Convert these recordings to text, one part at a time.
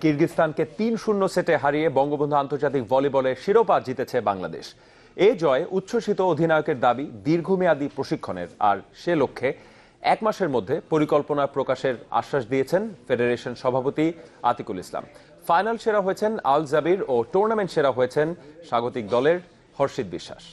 কিরগিজস্তানকে তিন শূন্য সেটে হারিয়ে বঙ্গবন্ধু আন্তর্জাতিক ভলিবলে শিরোপা জিতেছে বাংলাদেশ। এ জয়ে উচ্ছ্বসিত অধিনায়কের দাবি দীর্ঘমেয়াদী প্রশিক্ষণের, আর সে লক্ষ্যে এক মাসের মধ্যে পরিকল্পনা প্রকাশের আশ্বাস দিয়েছেন ফেডারেশন সভাপতি আতিকুল ইসলাম। ফাইনাল সেরা হয়েছেন আল জাবির ও টুর্নামেন্ট সেরা হয়েছেন স্বাগতিক দলের হর্ষিত বিশ্বাস।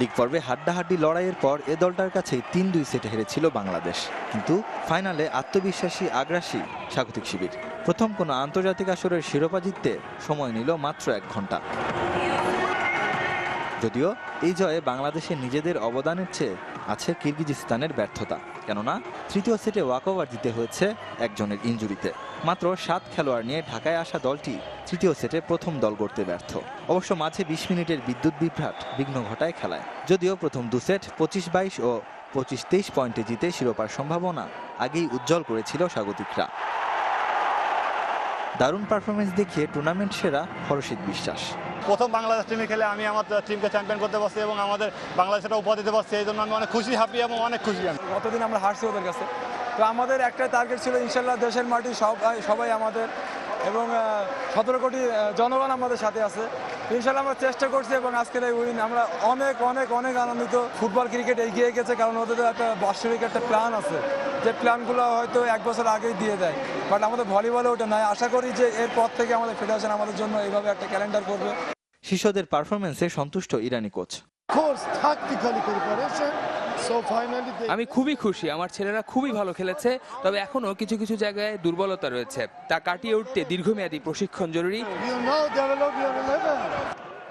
লিগ পর্বে হাড্ডাহাড্ডি লড়াইয়ের পর এ দলটার কাছে তিন দুই সেটে হেরেছিল বাংলাদেশ। কিন্তু ফাইনালে আত্মবিশ্বাসী আগ্রাসী স্বাগতিক শিবির। প্রথম কোনো আন্তর্জাতিক আসরের শিরোপা জিততে সময় নিল মাত্র এক ঘণ্টা যদিও এই জয়ে বাংলাদেশের নিজেদের অবদানের চেয়ে আছে কিরগিজস্তানের ব্যর্থতা, কেননা তৃতীয় সেটে ওয়াকওভার দিতে হয়েছে একজনের ইঞ্জুরিতে। মাত্র সাত খেলোয়াড় নিয়ে ঢাকায় আসা দলটি তৃতীয় সেটে প্রথম দল গড়তে ব্যর্থ। অবশ্য মাঝে বিশ মিনিটের বিদ্যুৎ বিভ্রাট বিঘ্ন ঘটায় খেলায়। যদিও প্রথম দু সেট পঁচিশ বাইশ ও পঁচিশ তেইশ পয়েন্টে জিতে শিরোপার সম্ভাবনা আগেই উজ্জ্বল করেছিল স্বাগতিকরা। দারুণ পারফরমেন্স দেখিয়ে টুর্নামেন্ট সেরা হরষিত বিশ্বাস। প্রথম বাংলাদেশ টিমে খেলে আমি আমার টিমকে চ্যাম্পিয়ন করতে পারছি এবং আমাদের বাংলাদেশটা উপহার দিতে পারছি এই জন্য আমি অনেক খুশি হ্যাপি এবং অনেক খুশি আমি। গতদিন আমরা হারছি ওদের কাছে। তো আমাদের একটাই টার্গেট ছিল, ইনশাল্লাহ দেশের মাটি সবাই সবাই আমাদের এবং সতেরো কোটি জনগণ আমাদের সাথে আছে। ইনশাল্লাহ আমরা চেষ্টা করছি এবং আজকের এই উইন আমরা অনেক অনেক অনেক আনন্দিত। ফুটবল ক্রিকেট এগিয়ে গেছে কারণ ওদের একটা বাৎসরিক একটা প্ল্যান আছে। যে প্ল্যানগুলো হয়তো এক বছর আগেই দিয়ে দেয়। বাট আমাদের ভলিবলে ওটা নাই। আশা করি যে এরপর থেকে আমাদের ফেডারেশন আমাদের জন্য এইভাবে একটা ক্যালেন্ডার করবে। শিশুদের পারফরমেন্সে সন্তুষ্ট ইরানি কোচ course, tactically preparation. আমি খুবই খুশি আমার ছেলেরা খুবই ভালো খেলেছে তবে এখনও কিছু কিছু জায়গায় দুর্বলতা রয়েছে। তা কাটিয়ে উঠতে দীর্ঘমেয়াদী প্রশিক্ষণ জরুরি।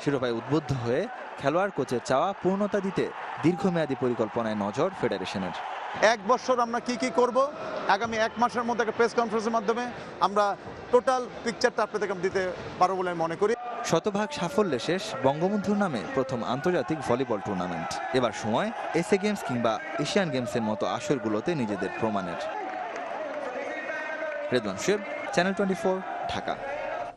শিরোপায় উদ্বুদ্ধ হয়ে খেলোয়াড় কোচের চাওয়া পূর্ণতা দিতে দীর্ঘমেয়াদী পরিকল্পনায় নজর ফেডারেশনের। এক বছর আমরা কি কি করব? আগামী এক মাসের মধ্যে একটা প্রেস কনফারেন্সের মাধ্যমে আমরা টোটাল পিকচারটা আপনাদেরকে দিতে পারব বলে মনে করি। শতভাগ সাফল্যে শেষ বঙ্গবন্ধুর নামে প্রথম আন্তর্জাতিক ভলিবল টুর্নামেন্ট। এবার সময় এসএ গেমস কিংবা এশিয়ান গেমসের মতো আসরগুলোতে নিজেদের প্রমাণের। Redwan Shoeb channel twenty Dhaka.